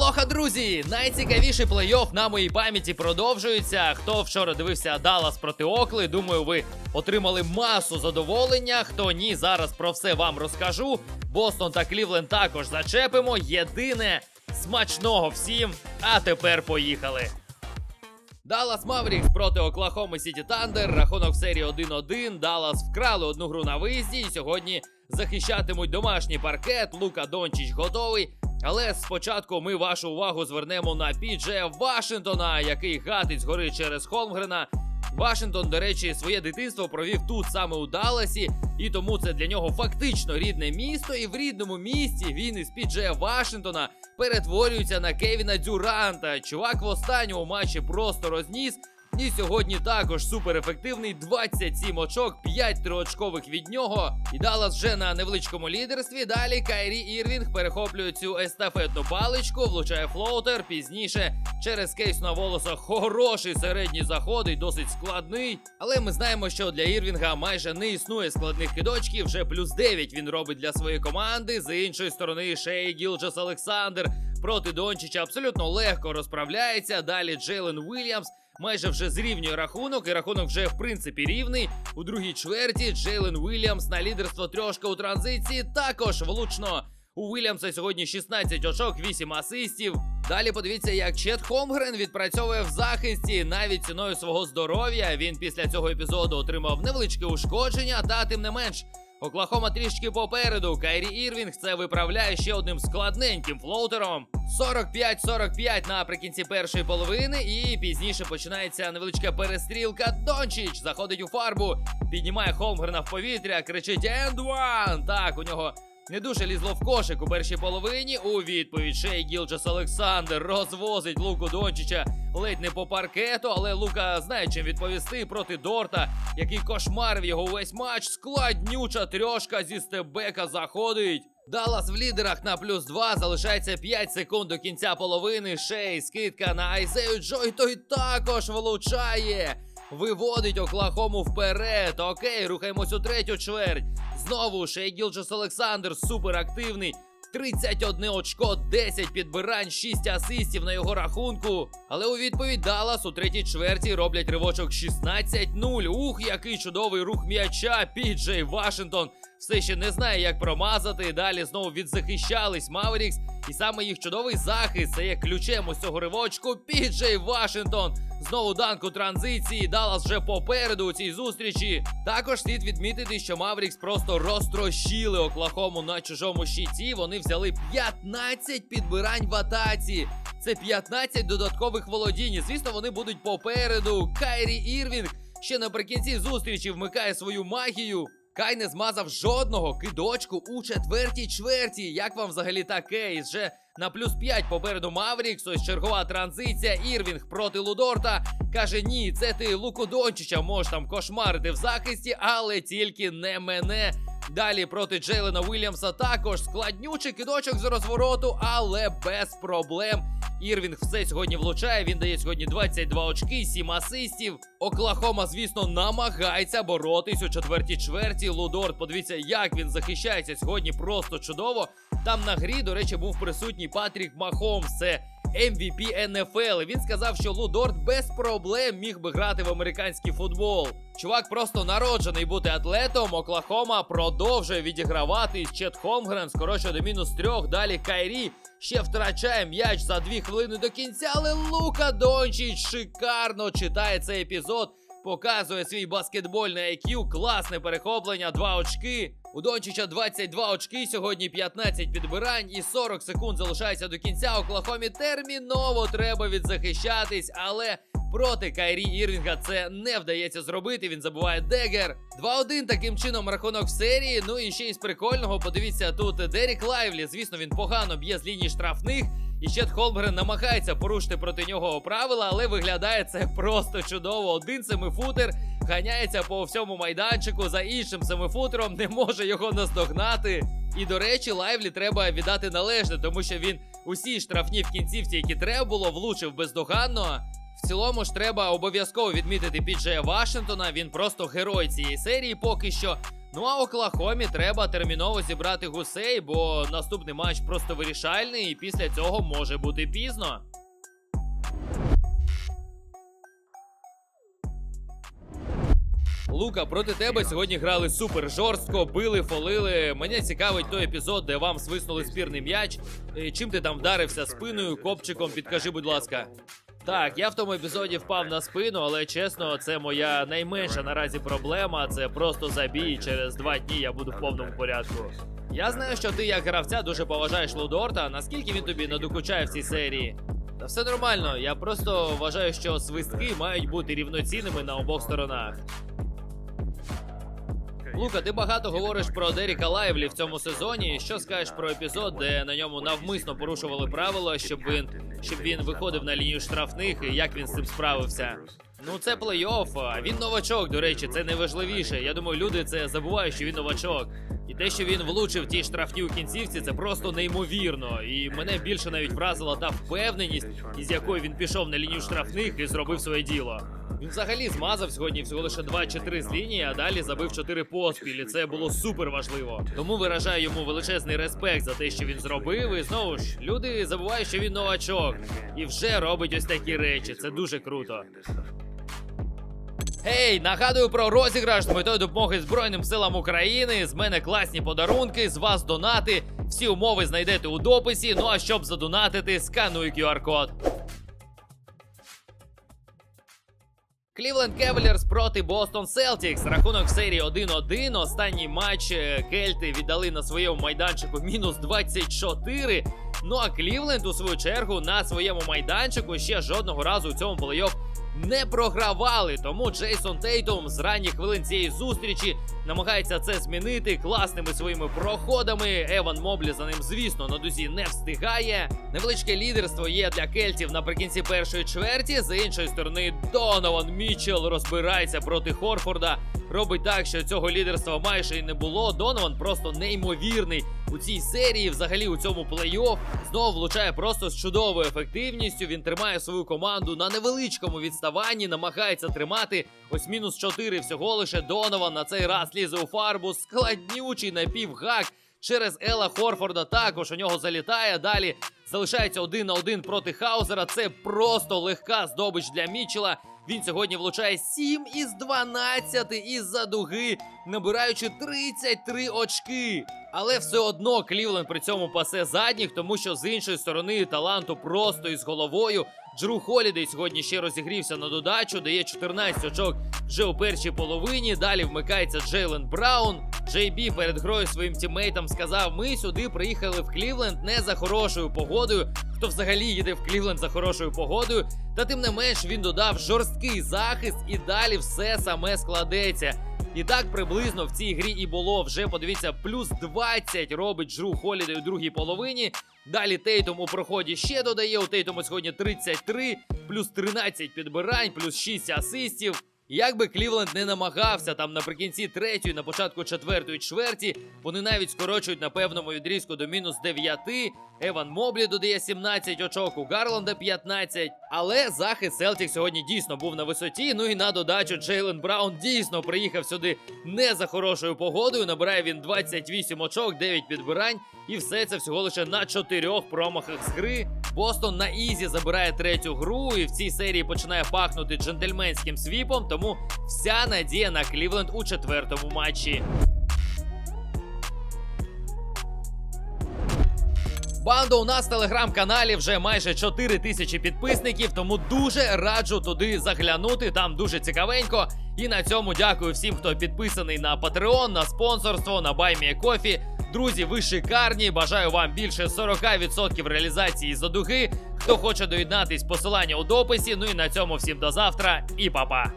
Алоха, друзі! Найцікавіший плей-офф на моїй пам'яті продовжується. Хто вчора дивився Даллас проти Окли, думаю, ви отримали масу задоволення. Хто ні, зараз про все вам розкажу. Бостон та Клівленд також зачепимо. Єдине смачного всім. А тепер поїхали. Даллас Маврікс проти Оклахоми Сіті Тандер. Рахунок серії 1-1. Даллас вкрали одну гру на виїзді і сьогодні захищатимуть домашній паркет. Лука Дончич готовий. Але спочатку ми вашу увагу звернемо на Піджея Вашингтона, який гатить згори через Холмгрена. Вашингтон, до речі, своє дитинство провів тут саме у Далласі, і тому це для нього фактично рідне місто. І в рідному місті він із Піджея Вашингтона перетворюється на Кевіна Дюранта. Чувак в останньому матчі просто розніс. І сьогодні також суперефективний 27 очок, 5 триочкових від нього. І Даллас вже на невеличкому лідерстві. Далі Кайрі Ірвінг перехоплює цю естафетну паличку, влучає флоутер. Пізніше через кейс на волосах хороший середній заходить, досить складний. Але ми знаємо, що для Ірвінга майже не існує складних кидочків. Вже плюс 9 він робить для своєї команди. З іншої сторони, Шей Гілджес Олександр проти Дончича абсолютно легко розправляється. Далі Джейлен Уільямс майже вже зрівнює рахунок, і рахунок вже в принципі рівний. У другій чверті Джейлен Уільямс на лідерство трьошка у транзиції також влучно. У Уільямса сьогодні 16 очок, 8 асистів. Далі подивіться, як Чет Хомгрен відпрацьовує в захисті навіть ціною свого здоров'я. Він після цього епізоду отримав невеличке ушкодження, та тим не менш. Оклахома трішки попереду. Кайрі Ірвінг це виправляє ще одним складненьким флоутером. 45-45 наприкінці першої половини, і пізніше починається невеличка перестрілка. Дончич заходить у фарбу, піднімає Холмгрена в повітря, кричить «And one!». Так, у нього не дуже лізло в кошик у першій половині. У відповідь Шей Гілджес Олександр розвозить Луку Дончича ледь не по паркету, але Лука знає чим відповісти проти Дорта, який кошмарив його увесь матч. Складнюча трьошка зі стебека заходить. Даллас в лідерах на плюс 2, залишається 5 секунд до кінця половини. Шей, скидка на Айзею Джой, той також влучає. Виводить Оклахому вперед. Окей, рухаємось у третю чверть. Знову Шей Гілджес Олександр суперактивний. 31 очко, 10 підбирань, 6 асистів на його рахунку. Але у відповідь Даллас у третій чверті роблять ривочок 16-0. Ух, який чудовий рух м'яча. Піджей Вашингтон все ще не знає, як промазати. Далі знову відзахищались Маверікс. І саме їх чудовий захист це є ключем ось цього ривочку. Піджей Вашингтон. Знову данк у транзиції. Даллас вже попереду у цій зустрічі. Також слід відмітити, що Маврікс просто розтрощили Оклахому на чужому щиті. Вони взяли 15 підбирань в атаці. Це 15 додаткових володінь. Звісно, вони будуть попереду. Кайрі Ірвінг ще наприкінці зустрічі вмикає свою магію. Кай не змазав жодного кидочку у четвертій чверті. Як вам взагалі таке? І вже на плюс 5 попереду Маврікс. Ось чергова транзиція. Ірвінг проти Лудорта. Каже: ні, це ти Луку Дончича можеш там кошмарити в захисті, але тільки не мене. Далі проти Джейлена Уільямса також складнючий кидочок з розвороту, але без проблем. Ірвінг все сьогодні влучає. Він дає сьогодні 22 очки, 7 асистів. Оклахома, звісно, намагається боротись у четвертій чверті. Лудорт, подивіться, як він захищається сьогодні. Просто чудово. Там на грі, до речі, був присутній Патрік Махомс. Це MVP NFL. І Він сказав, що Лудорт без проблем міг би грати в американський футбол. Чувак просто народжений бути атлетом. Оклахома продовжує відігравати. Чет Холмгрен скорочує до мінус трьох. Далі Кайрі ще втрачає м'яч за дві хвилини до кінця. Але Лука Дончич шикарно читає цей епізод. Показує свій баскетбольний IQ, класне перехоплення, два очки. У Дончича 22 очки, сьогодні 15 підбирань і 40 секунд залишається до кінця. Оклахомі терміново треба відзахищатись, але проти Кайрі Ірвінга це не вдається зробити. Він забуває Дегер. 2-1 таким чином рахунок в серії. Ну і ще із прикольного, подивіться тут Дерік Лайвлі. Звісно, він погано б'є з лінії штрафних. І Чет Холмгрен намагається порушити проти нього правила, але виглядає це просто чудово. Один семифутер ганяється по всьому майданчику за іншим семифутером, не може його наздогнати. І до речі, лайвлі треба віддати належне, тому що він усі штрафні в кінцівці, які треба було, влучив бездоганно. В цілому ж треба обов'язково відмітити Піджея Вашингтона. Він просто герой цієї серії поки що. Ну а Оклахомі треба терміново зібрати гусей, бо наступний матч просто вирішальний, і після цього може бути пізно. Лука, проти тебе сьогодні грали супер жорстко, били, фолили. Мене цікавить той епізод, де вам свиснули спірний м'яч. Е, Чим ти там вдарився спиною, копчиком, підкажи, будь ласка. Так, я в тому епізоді впав на спину, але чесно, це моя найменша наразі проблема. Це просто забій. Через два дні я буду в повному порядку. Я знаю, що ти як гравця дуже поважаєш Лудорта. Наскільки він тобі надокучає в цій серії? Та все нормально. Я просто вважаю, що свистки мають бути рівноцінними на обох сторонах. Лука, ти багато говориш про Деріка Лайвлі в цьому сезоні. Що скажеш про епізод, де на ньому навмисно порушували правила, щоб він щоб він виходив на лінію штрафних і як він з цим справився? Ну це плей-офф, він новачок, до речі, це найважливіше. Я думаю, люди це забувають, що він новачок. І те, що він влучив ті штрафні у кінцівці, це просто неймовірно. І мене більше навіть вразила та впевненість, із якою він пішов на лінію штрафних і зробив своє діло. Він взагалі змазав сьогодні всього лише 2 чи 3 з лінії, а далі забив 4 поспіль. І це було супер важливо. Тому виражаю йому величезний респект за те, що він зробив. І знову ж люди забувають, що він новачок і вже робить ось такі речі. Це дуже круто. Гей, нагадую про розіграш з метою допомоги Збройним силам України. З мене класні подарунки, з вас донати. Всі умови знайдете у дописі. Ну а щоб задонатити, скануй QR-код. Клівленд Кевелерс проти Бостон Селтікс. Рахунок серії 1-1. Останній матч е, Кельти віддали на своєму майданчику мінус 24. Ну а Клівленд, у свою чергу, на своєму майданчику ще жодного разу у цьому плей-офф не програвали. Тому Джейсон Тейтум з ранніх хвилин цієї зустрічі намагається це змінити класними своїми проходами. Еван Моблі за ним, звісно, на дузі не встигає. Невеличке лідерство є для кельтів наприкінці першої чверті. З іншої сторони, Донован Мічел розбирається проти Хорфорда. Робить так, що цього лідерства майже і не було. Донован просто неймовірний у цій серії. Взагалі у цьому плей-офф знову влучає просто з чудовою ефективністю. Він тримає свою команду на невеличкому відставанні, намагається тримати ось мінус 4 всього лише Донован на цей раз лізе у фарбу. Складнючий напівгак. Через Ела Хорфорда також у нього залітає. Далі залишається один на один проти Хаузера. Це просто легка здобич для Мічела. Він сьогодні влучає 7 із 12 із-за дуги, набираючи 33 очки. Але все одно Клівленд при цьому пасе задніх, тому що з іншої сторони таланту просто із головою. Джру Холідей сьогодні ще розігрівся на додачу, дає 14 очок вже у першій половині. Далі вмикається Джейлен Браун. Джей Бі перед грою своїм тіммейтам сказав: ми сюди приїхали в Клівленд не за хорошою погодою. Хто взагалі їде в Клівленд за хорошою погодою? Та тим не менш він додав жорсткий захист, і далі все саме складеться. І так приблизно в цій грі і було. Вже подивіться, плюс 20 робить Джру Холідей у другій половині. Далі Тейтум у проході ще додає. У Тейтуму сьогодні 33, плюс 13 підбирань, плюс 6 асистів. Як би Клівленд не намагався там наприкінці третьої, на початку четвертої чверті, вони навіть скорочують на певному відрізку до мінус 9. Еван Моблі додає 17 очок, у Гарланда 15. Але захист Селтік сьогодні дійсно був на висоті. Ну і на додачу Джейлен Браун дійсно приїхав сюди не за хорошою погодою. Набирає він 28 очок, 9 підбирань. І все це всього лише на чотирьох промахах з гри. Бостон на Ізі забирає третю гру, і в цій серії починає пахнути джентльменським свіпом. Тому вся надія на Клівленд у четвертому матчі. Банда у нас в телеграм-каналі вже майже 4 тисячі підписників, тому дуже раджу туди заглянути. Там дуже цікавенько. І на цьому дякую всім, хто підписаний на Patreon, на спонсорство, на BuyMeACoffee. Друзі, ви шикарні. Бажаю вам більше 40% реалізації за дуги. Хто хоче доєднатись, посилання у дописі. Ну і на цьому всім до завтра і па-па.